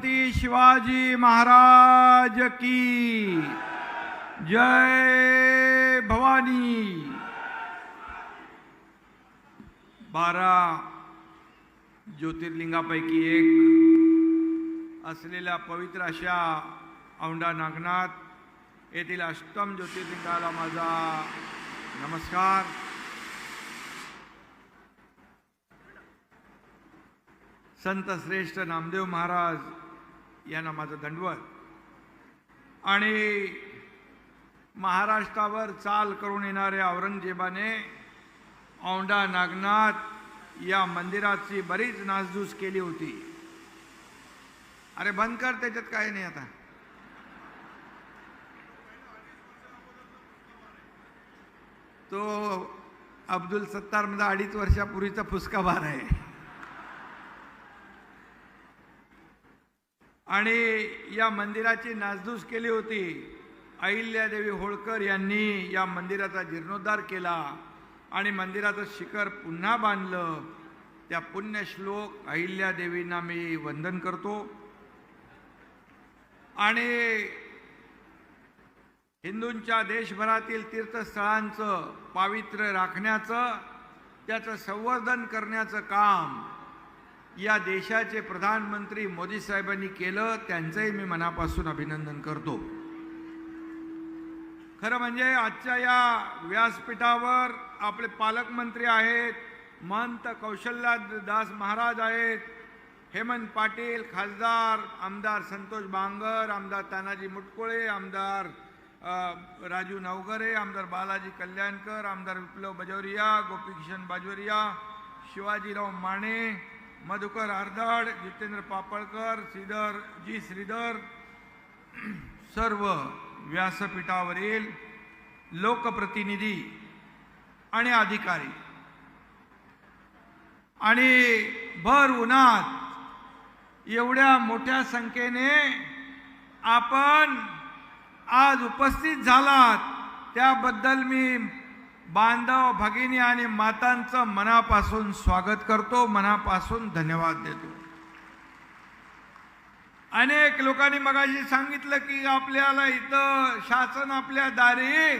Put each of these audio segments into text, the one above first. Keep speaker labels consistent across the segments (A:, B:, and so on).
A: छत्रपती शिवाजी महाराज की जय भवानी। बारा ज्योतिर्लिंगापैकी एक असलेल्या पवित्र अशा औंढा नागनाथ येथील अष्टम ज्योतिर्लिंगाला माझा नमस्कार. संत श्रेष्ठ नामदेव महाराज यांना माझं दंडवत. आणि महाराष्ट्रावर चाल करून येणाऱ्या औरंगजेबाने औंढा नागनाथ या मंदिराची बरीच नासधूस केली होती. अरे बंद कर त्याच्यात काही नाही आता. तो अब्दुल सत्तारमध्ये अडीच वर्षापूर्वीचा फुसकाभार आहे. आणि या मंदिराची नासधूस केली होती. अहिल्यादेवी होळकर यांनी या मंदिराचा जीर्णोद्धार केला आणि मंदिराचं शिखर पुन्हा बांधलं. त्या पुण्यश्लोक अहिल्यादेवींना मी वंदन करतो. आणि हिंदूंच्या देशभरातील तीर्थस्थळांचं पावित्र्य राखण्याचं त्याचं संवर्धन करण्याचं काम या देशाचे प्रधानमंत्री मोदी साहेबांनी केलं त्यांचंही मी मनापासून अभिनंदन करतो. खरं म्हणजे आजच्या या व्यासपीठावर आपले पालकमंत्री आहेत महंत कौशल्यादास महाराज आहेत हेमंत पाटील खासदार आमदार संतोष बांगर आमदार तानाजी मुटकुळे आमदार राजू नवगरे आमदार बालाजी कल्याणकर आमदार विप्लव बजोरिया गोपीकिशन बाजोरिया शिवाजीराव माने मधुकर आरदाड जितेंद्र पापळकर श्रीधर जी श्रीधर सर्व व्यासपीठावरील लोकप्रतिनिधी आणि अधिकारी. आणि भर उन्हात एवढ्या मोठ्या संख्येने आपण आज उपस्थित झालात. त्याबद्दल मी बांधव भगिनी आणि मातांचं मनापासून स्वागत करतो मनापासून धन्यवाद देतो. अनेक लोकांनी मगाशी सांगितलं की आपल्याला इथं शासन आपल्या दारी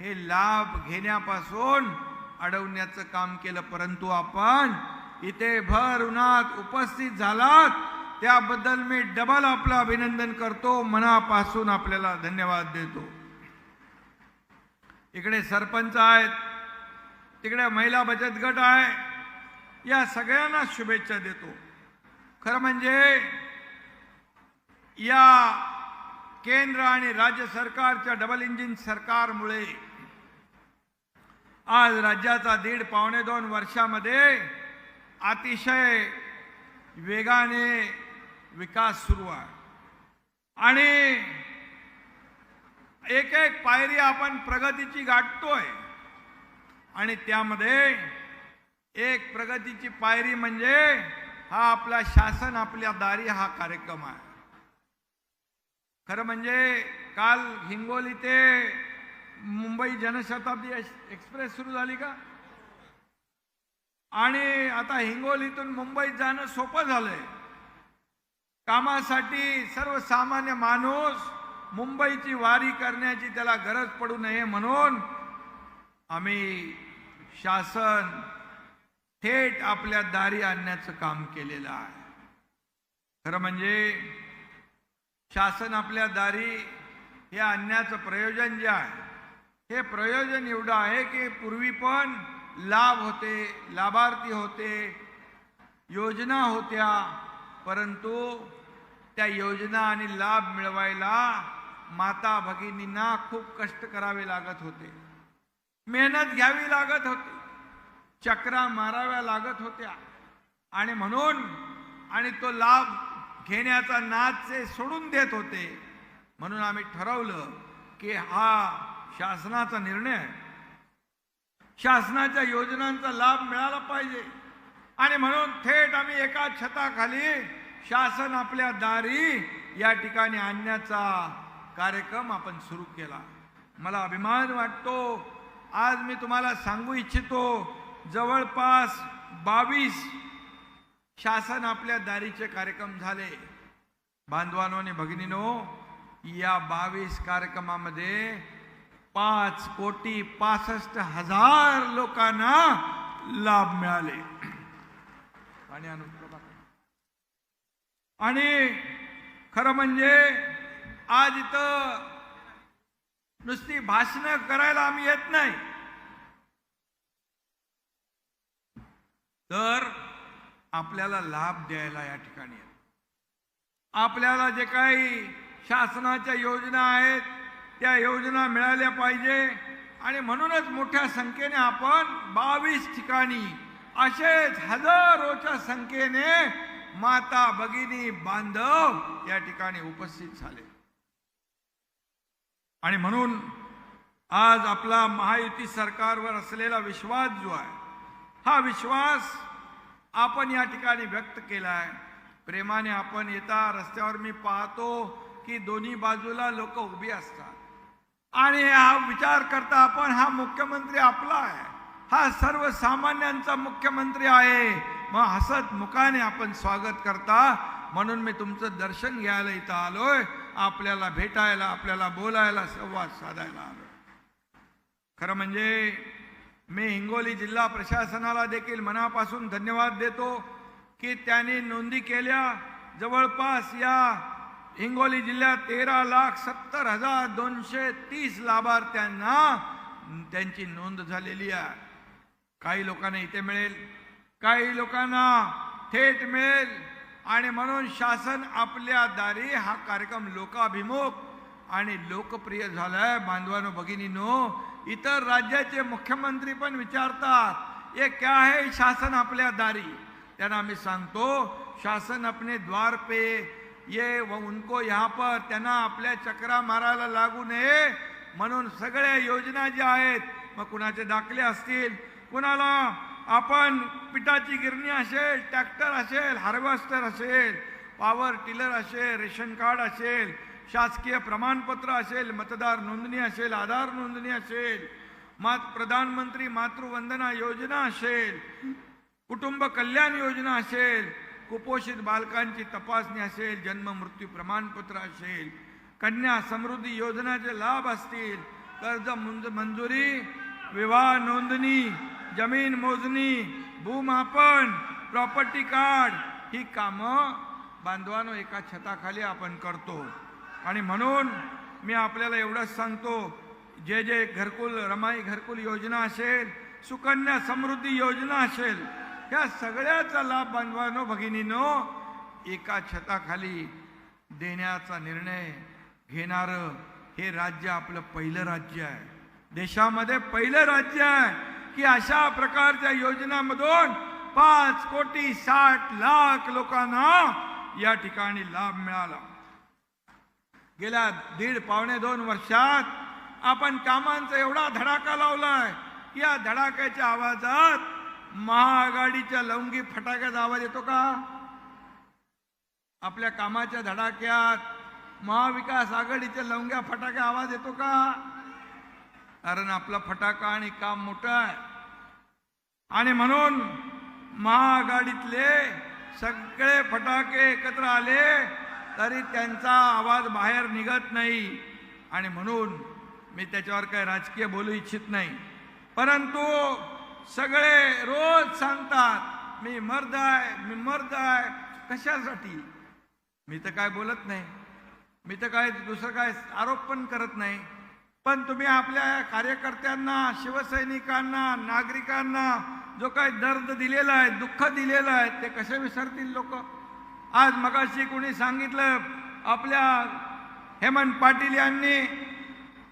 A: हे लाभ घेण्यापासून अडवण्याचं काम केलं परंतु आपण इथे भर उन्हात उपस्थित झालात त्याबद्दल मी डबल आपलं अभिनंदन करतो मनापासून आपल्याला धन्यवाद देतो. इकडे सरपंच आहेत तिकडे महिला बचत गट आहे या सगळ्यांना शुभेच्छा देतो. खरं म्हणजे या केंद्र आणि राज्य सरकारच्या डबल इंजिन सरकारमुळे आज राज्याचा दीड पावणे दोन वर्षामध्ये अतिशय वेगाने विकास सुरू आहे. आणि एक एक पायरी आपण प्रगतीची गाठतोय. आणि त्यामध्ये एक प्रगतीची पायरी म्हणजे हा आपला शासन आपल्या दारी हा कार्यक्रम आहे. खरं म्हणजे काल हिंगोली ते मुंबई जनशताब्दी एक्सप्रेस सुरू झाली का? आणि आता हिंगोलीतून मुंबईत जाणं सोपं झालंय. कामासाठी सर्वसामान्य माणूस मुंबईची वारी करण्याची त्याला गरज पडू नये म्हणून आम्ही शासन थेट आपल्या दारी आणण्याचं काम केलेलं आहे. खरं म्हणजे शासन आपल्या दारी हे आणण्याचं प्रयोजन जे आहे हे प्रयोजन एवढं आहे की पूर्वी पण लाभ होते लाभार्थी होते योजना होत्या परंतु त्या योजना आणि लाभ मिळवायला माता भगिनींना खूप कष्ट करावे लागत होते. मेहनत घ्यावी लागत होती. चक्रा माराव्या लागत होत्या. आणि म्हणून आणि तो लाभ घेण्याचा नाद सोडून देत होते म्हणून आम्ही ठरवलं की हा शासनाचा निर्णय शासनाच्या योजनांचा लाभ मिळाला पाहिजे. आणि म्हणून थेट आम्ही एका छताखाली शासन आपल्या दारी या ठिकाणी आणण्याचा कार्यक्रम आपण सुरू केला. मला अभिमान वाटतो. आज मी तुम्हाला सांगू इच्छितो जवळपास बावीस शासन आपल्या दारीचे कार्यक्रम झाले. बांधवानो आणि भगिनीनो या बावीस कार्यक्रमामध्ये पाच कोटी पासष्ट हजार लोकांना लाभ मिळाले. आणि आणि खरं म्हणजे आज इथं नुसती भाषणं करायला आम्ही येत नाही. तर आपल्याला लाभ द्यायला या ठिकाणी आपल्याला जे काही शासनाच्या योजना आहेत त्या योजना मिळाल्या पाहिजे आणि म्हणूनच मोठ्या संख्येने आपण बावीस ठिकाणी असेच हजारोच्या संख्येने माता भगिनी बांधव या ठिकाणी उपस्थित झाले. आणि म्हणून आज आपला महायुती सरकारवर असलेला विश्वास जो आहे हा विश्वास आपण या ठिकाणी व्यक्त केला आहे प्रेमाने आपण येता रस्त्यावर मी पाहतो की दोन्ही बाजूला लोक उभी असतात. आणि हा विचार करता आपण हा मुख्यमंत्री आपला आहे. हा सर्वसामान्यांचा मुख्यमंत्री आहे. मग हसत मुखाने आपण स्वागत करता. म्हणून मी तुमचं दर्शन घ्यायला इथं आलोय. आपल्याला भेटायला आपल्याला बोलायला संवाद साधायला आलोय. खरं म्हणजे मी हिंगोली जिल्हा प्रशासनाला देखील मनापासून धन्यवाद देतो की त्यांनी नोंदी केल्या. जवळपास या हिंगोली जिल्ह्यात तेरा लाख सत्तर हजार दोनशे तीस लाभार्थ्यांना त्यांची नोंद झालेली आहे. काही लोकांना इथे मिळेल. काही लोकांना थेट मिळेल. आणि म्हणून शासन आपल्या दारी हा कार्यक्रम लोकाभिमुख आणि लोकप्रिय झालाय. बांधवानो भगिनीनो इतर राज्याचे मुख्यमंत्री पण विचारतात ये क्या है शासन आपल्या दारी? त्यांना मी सांगतो शासन अपने द्वार पे ये व उनको यहाँ पर त्यांना आपल्या चक्रा मारायला लागू नये. म्हणून सगळ्या योजना ज्या आहेत मग कुणाचे दाखले असतील? कुणाला? आपण पिठाची गिरणी असेल ट्रॅक्टर असेल हार्वेस्टर असेल पॉवर टिलर असेल रेशन कार्ड असेल शासकीय प्रमाणपत्र असेल मतदार नोंदणी असेल आधार नोंदणी असेल मात प्रधानमंत्री मातृवंदना योजना असेल कुटुंब कल्याण योजना असेल कुपोषित बालकांची तपासणी असेल जन्म मृत्यू प्रमाणपत्र असेल कन्या समृद्धी योजनाचे लाभ असतील कर्ज मंजुरी विवाह नोंदणी जमीन मोजणी भूमापन प्रॉपर्टी कार्ड ही कामं बांधवानो एका छताखाली आपण करतो. आणि म्हणून मी आपल्याला एवढंच सांगतो जे जे घरकुल रमाई घरकुल योजना असेल सुकन्या समृद्धी योजना असेल ह्या सगळ्याचा लाभ बांधवानो भगिनीनो एका छताखाली देण्याचा निर्णय घेणारं हे राज्य आपलं पहिलं राज्य आहे. देशामध्ये पहिलं राज्य आहे. की अशा प्रकारच्या योजनामधून पाच कोटी साठ लाख लोकांना या ठिकाणी लाभ मिळाला. गेल्या दीड पावणे दोन वर्षात आपण कामांचा एवढा धडाका लावलाय या धडाक्याच्या आवाजात महाआघाडीच्या लवंगी फटाक्याचा आवाज येतो का? आपल्या कामाच्या धडाक्यात महाविकास आघाडीच्या लवंग्या फटाक्या आवाज येतो का? कारण आपला फटाका आणि काम मोठं आहे. आणि म्हणून महाआघाडीतले सगळे फटाके एकत्र आले तरी त्यांचा आवाज बाहेर निघत नाही. आणि म्हणून मी त्याच्यावर काही राजकीय बोलू इच्छित नाही. परंतु सगळे रोज सांगतात मी मर्द आहे मी मर्द आहे कशासाठी? मी तर काय बोलत नाही. मी तर काय दुसरं काय आरोप पण करत नाही. पण तुम्ही आपल्या कार्यकर्त्यांना शिवसैनिकांना नागरिकांना जो काही दर्द दिलेला आहे दुःख दिलेलं आहे ते कसे विसरतील लोक? आज मगाशी कोणी सांगितलं आपल्या हेमंत पाटील यांनी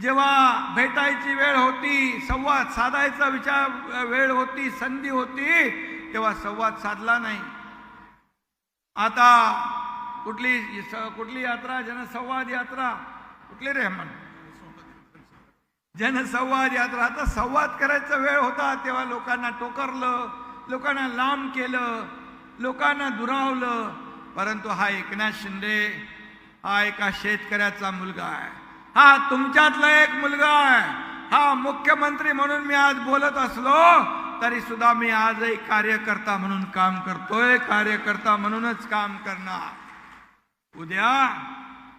A: जेव्हा भेटायची वेळ होती संवाद साधायचा विचार वेळ होती संधी होती तेव्हा संवाद साधला नाही. आता कुठली स- कुठली यात्रा जनसंवाद यात्रा कुठली रे हेमंत? जनसंवाद यात राहता संवाद करायचा वेळ होता तेव्हा लोकांना टोकरलं लोकांना लांब केलं लोकांना दुरावलं. परंतु हा एकनाथ शिंदे हा एका शेतकऱ्याचा मुलगा आहे. हा तुमच्यातला एक मुलगा आहे. हा मुख्यमंत्री म्हणून मी आज बोलत असलो तरी सुद्धा मी आजही कार्यकर्ता म्हणून काम करतोय. कार्यकर्ता म्हणूनच काम करणार. उद्या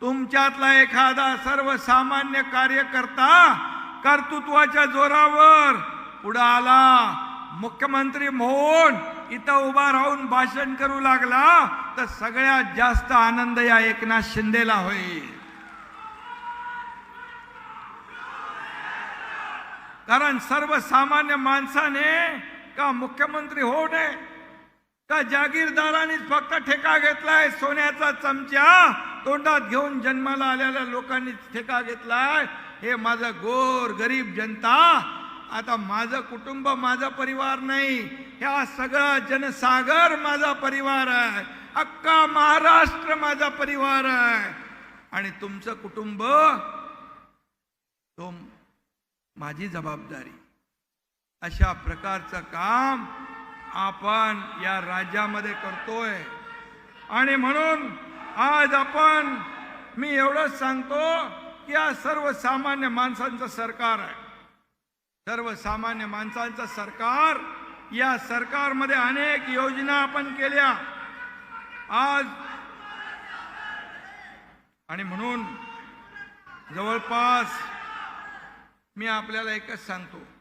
A: तुमच्यातला एखादा सर्वसामान्य कार्यकर्ता कर्तृत्वाच्या जोरावर. पुढं आला मुख्यमंत्री म्हणून इथं उभा राहून भाषण करू लागला तर सगळ्यात जास्त आनंद या एकनाथ शिंदेला होईल. कारण सर्वसामान्य माणसाने का मुख्यमंत्री होऊ नये का जागीरदारांनीच फक्त ठेका घेतलाय सोन्याचा चमचा तोंडात घेऊन जन्माला आलेल्या लोकांनी ठेका घेतलाय हे माझं गोर गरीब जनता आता माझं कुटुंब माझा परिवार नाही ह्या सगळा जनसागर माझा परिवार आहे अख्खा महाराष्ट्र माझा परिवार आहे. आणि तुमचं कुटुंब तो माझी जबाबदारी. अशा प्रकारचं काम आपण या राज्यामध्ये करतोय. आणि म्हणून आज आपण मी एवढंच सांगतो या सर्वसामान्य माणसांचं सरकार आहे. सर्वसामान्य माणसांचं सरकार या सरकारमध्ये अनेक योजना आपण केल्या. आज आणि म्हणून जवळपास मी आपल्याला एकच सांगतो.